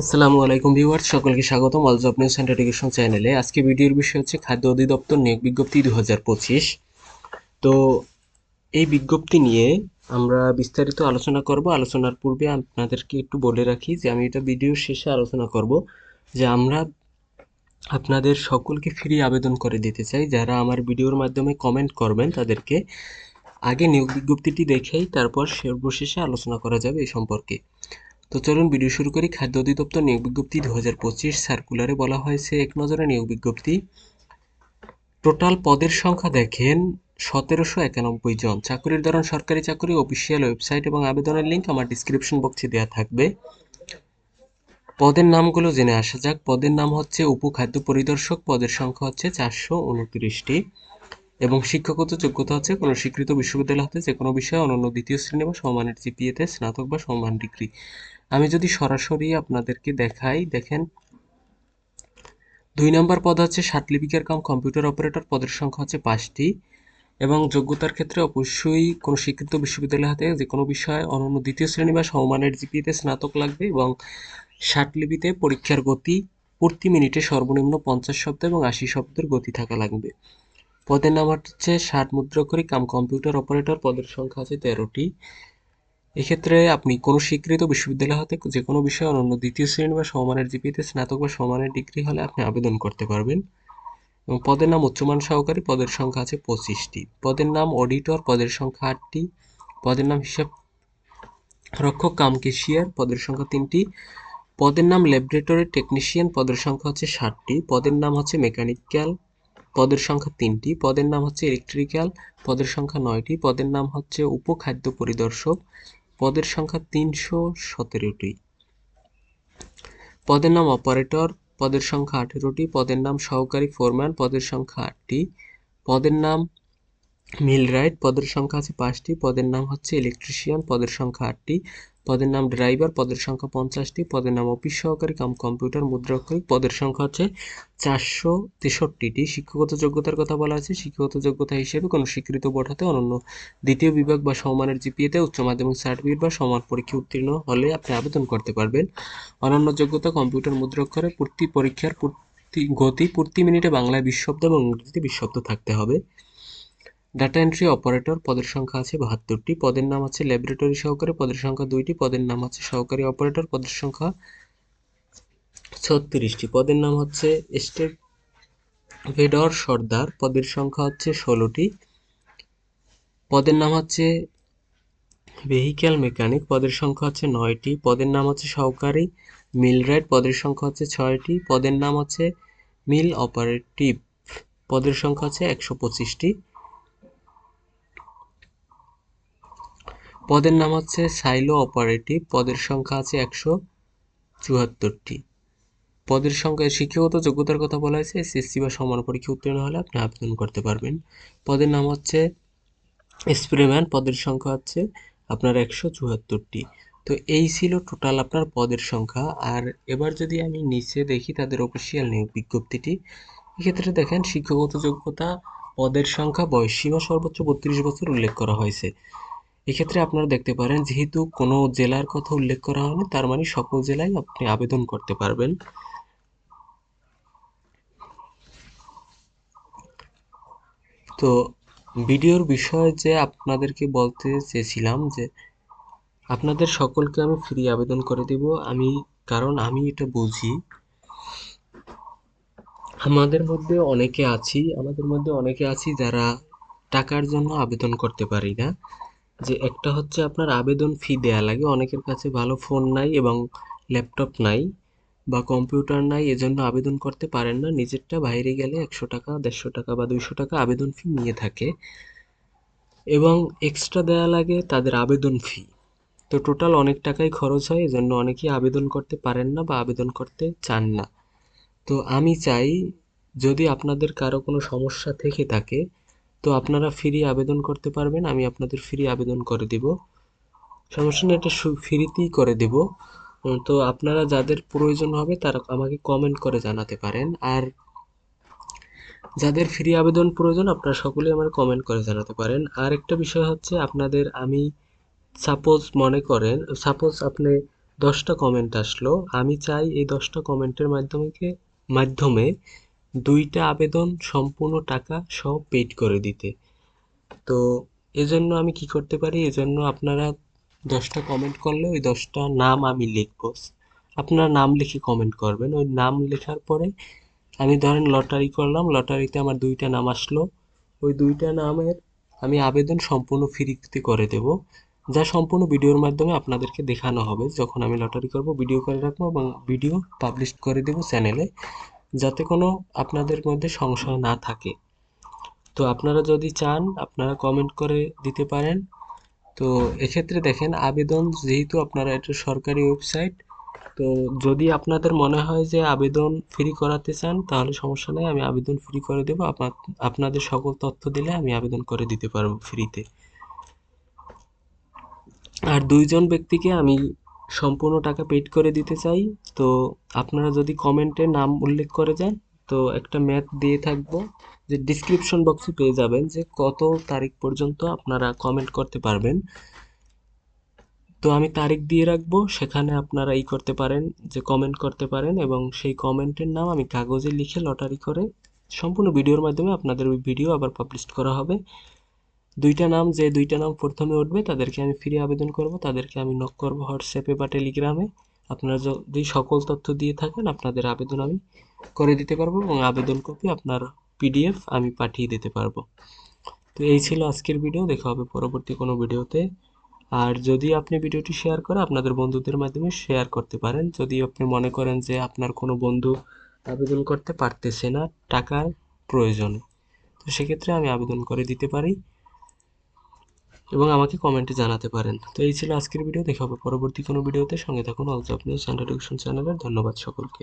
আসসালামু আলাইকুম ভিউয়ার্স, সকলকে স্বাগতম all job news and education চ্যানেলে আজকে ভিডিওর বিষয় হচ্ছে খাদ্য অধিদপ্তর নিয়োগ বিজ্ঞপ্তি দু হাজার পঁচিশ। তো এই বিজ্ঞপ্তি নিয়ে আমরা বিস্তারিত আলোচনা করব। আলোচনার পূর্বে আপনাদেরকে একটু বলে রাখি যে আমি এটা ভিডিওর শেষে আলোচনা করব যে আমরা আপনাদের সকলকে ফ্রি আবেদন করে দিতে চাই। যারা আমার ভিডিওর মাধ্যমে কমেন্ট করবেন তাদেরকে আগে নিয়োগ বিজ্ঞপ্তিটি দেখেই তারপর সর্বশেষে আলোচনা করা যাবে এই সম্পর্কে। তো চলুন ভিডিও শুরু করি। খাদ্য অধিদপ্তর নিয়োগ বিজ্ঞপ্তি দু হাজার পঁচিশ সার্কুলারে বলা হয়েছে। এক নজরে নিয়োগ বিজ্ঞপ্তি। টোটাল পদের সংখ্যা দেখেন, সতেরোশো একানব্বই জন। চাকরির ধরন সরকারি চাকরি অফিসিয়াল ওয়েবসাইট এবং আবেদনের লিঙ্ক আমার ডিসক্রিপশন বক্সে দেওয়া থাকবে। পদের নামগুলো জেনে আসা যাক। পদের নাম হচ্ছে উপখাদ্য পরিদর্শক। পদের সংখ্যা হচ্ছে চারশো উনত্রিশটি। এবং শিক্ষাগত যোগ্যতা হচ্ছে কোনো স্বীকৃত বিশ্ববিদ্যালয় হতে যে কোনো বিষয়ে অনন্য দ্বিতীয় শ্রেণি বা সমমানের জিপিএতে স্নাতক বা সমমান ডিগ্রি। আমি যদি সরাসরি আপনাদেরকে দেখাই, দেখেন। দুই নম্বর পদ হচ্ছে লিপিকার কাম কম্পিউটার অপারেটর, পদের সংখ্যা হচ্ছে পাঁচটি। এবং যোগ্যতার ক্ষেত্রে অবশ্যই কোনো স্বীকৃত বিশ্ববিদ্যালয় হাতে যে কোনো বিষয়ে অনন্য দ্বিতীয় শ্রেণি বা সমমানের জিপিএতে স্নাতক লাগবে এবং লিপিতে পরীক্ষার গতি প্রতি মিনিটে সর্বনিম্ন পঞ্চাশ শব্দ এবং আশি শব্দের গতি থাকা লাগবে। পদের নাম হচ্ছে ষাট মুদ্রা মুদ্রাক্ষরী কাম কম্পিউটার অপারেটর, পদের সংখ্যা আছে তেরোটি। এক্ষেত্রে আপনি কোনো স্বীকৃত বিশ্ববিদ্যালয় হতে যে কোনো বিষয়ে অনন্য দ্বিতীয় শ্রেণি বা সমানের জিপিতে স্নাতক বা সমানের ডিগ্রি হলে আপনি আবেদন করতে পারবেন। এবং পদের নাম উচ্চমান সহকারী, পদের সংখ্যা আছে পঁচিশটি। পদের নাম অডিটর, পদের সংখ্যা আটটি। পদের নাম হিসাব রক্ষক কাম কেশিয়ার পদের সংখ্যা তিনটি। পদের নাম ল্যাবরেটরি টেকনিশিয়ান, পদের সংখ্যা হচ্ছে ষাটটি। পদের নাম হচ্ছে মেকানিক্যাল পদের সংখ্যা তিনটি। পদের নাম হচ্ছে ইলেকট্রিক্যাল পদের সংখ্যা নয়টি। পদের নাম হচ্ছে উপখাদ্য পরিদর্শক। পদের সংখ্যা তিনশো সতেরোটি। পদের নাম অপারেটর পদের সংখ্যা আঠেরোটি। পদের নাম সহকারী ফোরম্যান পদের সংখ্যা আটটি। পদের নাম মিল রাইট পদের সংখ্যা আছে পাঁচটি, পদের নাম হচ্ছে ইলেকট্রিশিয়ান পদের সংখ্যা আটটি, পদের নাম ড্রাইভার পদের সংখ্যা পঞ্চাশটি, পদের নাম অফিস সহকারী, কাম কম্পিউটার মুদ্রাক্ষরিক পদের সংখ্যা হচ্ছে চারশো তেষট্টিটি। শিক্ষাগত যোগ্যতার কথা বলা আছে শিক্ষাগত যোগ্যতা হিসেবে কোনো স্বীকৃত বোর্ড হাতে অনন্য দ্বিতীয় বিভাগ বা সমমানের জিপিএতে উচ্চ মাধ্যমিক সার্টিফিকেট বা সমান পরীক্ষা উত্তীর্ণ হলে আপনি আবেদন করতে পারবেন। অনন্য যোগ্যতা কম্পিউটার মুদ্রাক্ষরে পূর্তি পরীক্ষার গতি, প্রতি মিনিটে বাংলায় বিশ্বব্দ এবং ইংরেজিতে বিশ্বব্দ থাকতে হবে। ডাটা এন্ট্রি অপারেটর পদের সংখ্যা আছে বাহাত্তরটি। পদের নাম আছে ল্যাবরেটরি সহকারী, পদের সংখ্যা দুইটি, পদের নাম আছে সহকারী অপারেটর পদের সংখ্যা ছত্রিশটি। পদের নাম হচ্ছে স্টেট ভেডর সর্দার পদের সংখ্যা হচ্ছে ষোলোটি। পদের নাম হচ্ছে ভেহিক্যাল মেকানিক পদের সংখ্যা হচ্ছে নয়টি। পদের নাম হচ্ছে সহকারী মিল রাইট পদের সংখ্যা হচ্ছে ছয়টি। পদের নাম হচ্ছে মিল অপারেটিভ পদের সংখ্যা হচ্ছে একশো পঁচিশটি। পদের নাম হচ্ছে সাইলো অপারেটিভ, পদের সংখ্যা আছে একশো চুয়াত্তরটি। পদের সংখ্যা শিক্ষাগত যোগ্যতার কথা বলা হয়েছে, এসএসসি বা সমান পরীক্ষা উত্তীর্ণ হলে আপনি আবেদন করতে পারবেন। পদের নাম হচ্ছে স্প্রেম্যান, পদের সংখ্যা হচ্ছে আপনার একশো চুয়াত্তরটি। তো এই ছিল টোটাল আপনার পদের সংখ্যা। আর এবার যদি আমি নিচে দেখি তাদের অফিসিয়াল নিয়োগ বিজ্ঞপ্তিটি, এক্ষেত্রে দেখেন শিক্ষাগত যোগ্যতা, পদের সংখ্যা, বয়স সীমা সর্বোচ্চ বত্রিশ বছর উল্লেখ করা হয়েছে। এক্ষেত্রে আপনারা দেখতে পারেন, যেহেতু কোনো জেলার কথা উল্লেখ করা হয়নি, তার মানে সকল জেলায় আপনি আবেদন করতে পারবেন। তো ভিডিওর বিষয় যে আপনাদেরকে বলতে চেয়েছিলাম যে, আপনাদের সকলকে আমি ফ্রি আবেদন করে দেব। আমি, কারণ আমি এটা বুঝি। আমাদের মধ্যে অনেকে আছি, আমাদের মধ্যে অনেকে আছি যারা টাকার জন্য আবেদন করতে পারি না। যে একটা হচ্ছে আপনার আবেদন ফি দেয়া লাগে, অনেকের কাছে ভালো ফোন নাই এবং ল্যাপটপ নাই বা কম্পিউটার নাই, এজন্য আবেদন করতে পারেন না। নিজেরটা বাইরে গেলে একশো টাকা, দেড়শো টাকা বা দুইশো টাকা আবেদন ফি নিয়ে থাকে এবং এক্সট্রা দেয়া লাগে তাদের আবেদন ফি তো টোটাল অনেক টাকাই খরচ হয়, এজন্য অনেকেই আবেদন করতে পারেন না বা আবেদন করতে চান না। তো আমি চাই, যদি আপনাদের কারও কোনো সমস্যা থেকে থাকে তো আপনারা ফ্রি আবেদন করতে পারবেন, আমি আপনাদের ফ্রি আবেদন করে দিব। সমস্যা নেই, এটা ফ্রিতেই করে দেব। তো আপনারা যাদের প্রয়োজন হবে, তারা আমাকে কমেন্ট করে জানাতে পারেন। আর যাদের ফ্রি আবেদন প্রয়োজন, আপনারা সকলেই আমার কমেন্ট করে জানাতে পারেন। আর একটা বিষয় হচ্ছে, আপনাদের আমি সাপোজ মনে করেন সাপোজ আপনি দশটা কমেন্ট আসলো, আমি চাই এই দশটা কমেন্টের মাধ্যমে মাধ্যমে দুইটা আবেদন, সম্পূর্ণ টাকা সব পেইড করে দিতে। তো এজন্য আমি কি করতে পারি? এজন্য আপনারা দশটা কমেন্ট করলে ওই দশটা নাম আমি লিখব। আপনারা নাম লিখে কমেন্ট করবেন। ওই নাম লেখার পরে আমি ধরেন লটারি করলাম লটারিতে আমার দুইটা নাম আসলো। ওই দুইটা নামের আমি আবেদন সম্পূর্ণ ফ্রিতে করে দেব। যা সম্পূর্ণ ভিডিওর মাধ্যমে আপনাদেরকে দেখানো হবে। যখন আমি লটারি করব ভিডিও করে রাখব এবং ভিডিও পাবলিশ করে দেব চ্যানেলে যাতে কোনো আপনাদের মধ্যে সংশয় না থাকে। তো আপনারা যদি চান, আপনারা কমেন্ট করে দিতে পারেন। তো এক্ষেত্রে দেখেন, আবেদন যেহেতু আপনারা এটা সরকারি ওয়েবসাইট তো যদি আপনাদের মনে হয় যে আবেদন ফ্রি করাতে চান, তাহলে সমস্যা নেই, আমি আবেদন ফ্রি করে দেবো। আপনাদের সকল তথ্য দিলে আমি আবেদন করে দিতে পারব ফ্রিতে আর দুইজন ব্যক্তিকে আমি সম্পূর্ণ টাকা পেড করে দিতে চাই। তো আপনারা যদি কমেন্টে নাম উল্লেখ করে যান, তো একটা ম্যাথ দিয়ে থাকব যে ডিসক্রিপশন বক্সে পেয়ে যাবেন যে কত তারিখ পর্যন্ত আপনারা কমেন্ট করতে পারবেন। তো আমি তারিখ দিয়ে রাখব, সেখানে আপনারা ই করতে পারেন, যে কমেন্ট করতে পারেন এবং সেই কমেন্টের নাম আমি কাগজে লিখে লটারি করে সম্পূর্ণ ভিডিওর মাধ্যমে আপনাদের ওই ভিডিও আবার পাবলিশ করা হবে। দুইটা নাম, যে দুইটা নাম প্রথমে উঠবে, তাদেরকে আমি ফ্রি আবেদন করব। তাদেরকে আমি নক করব হোয়াটসঅ্যাপে বা টেলিগ্রামে আপনারা যদি সকল তথ্য দিয়ে থাকেন, আপনাদের আবেদন আমি করে দিতে পারব এবং আবেদন কপি আপনার পিডিএফ আমি পাঠিয়ে দিতে পারব। তো এই ছিল আজকের ভিডিও দেখা হবে পরবর্তী কোনো ভিডিওতে আর যদি আপনি ভিডিওটি শেয়ার করে আপনাদের বন্ধুদের মাধ্যমে শেয়ার করতে পারেন, যদি আপনি মনে করেন যে আপনার কোনো বন্ধু আবেদন করতে পারতেছে না, টাকার প্রয়োজনে, তো সেক্ষেত্রে আমি আবেদন করে দিতে পারি। এবং আমাকে কমেন্টে জানাতে পারেন। তো এই ছিল আজকের ভিডিও দেখা হবে পরবর্তী কোনো ভিডিওতে সঙ্গে থাকুন অলস আপনি এডুকেশন চ্যানেলের ধন্যবাদ সকলকে।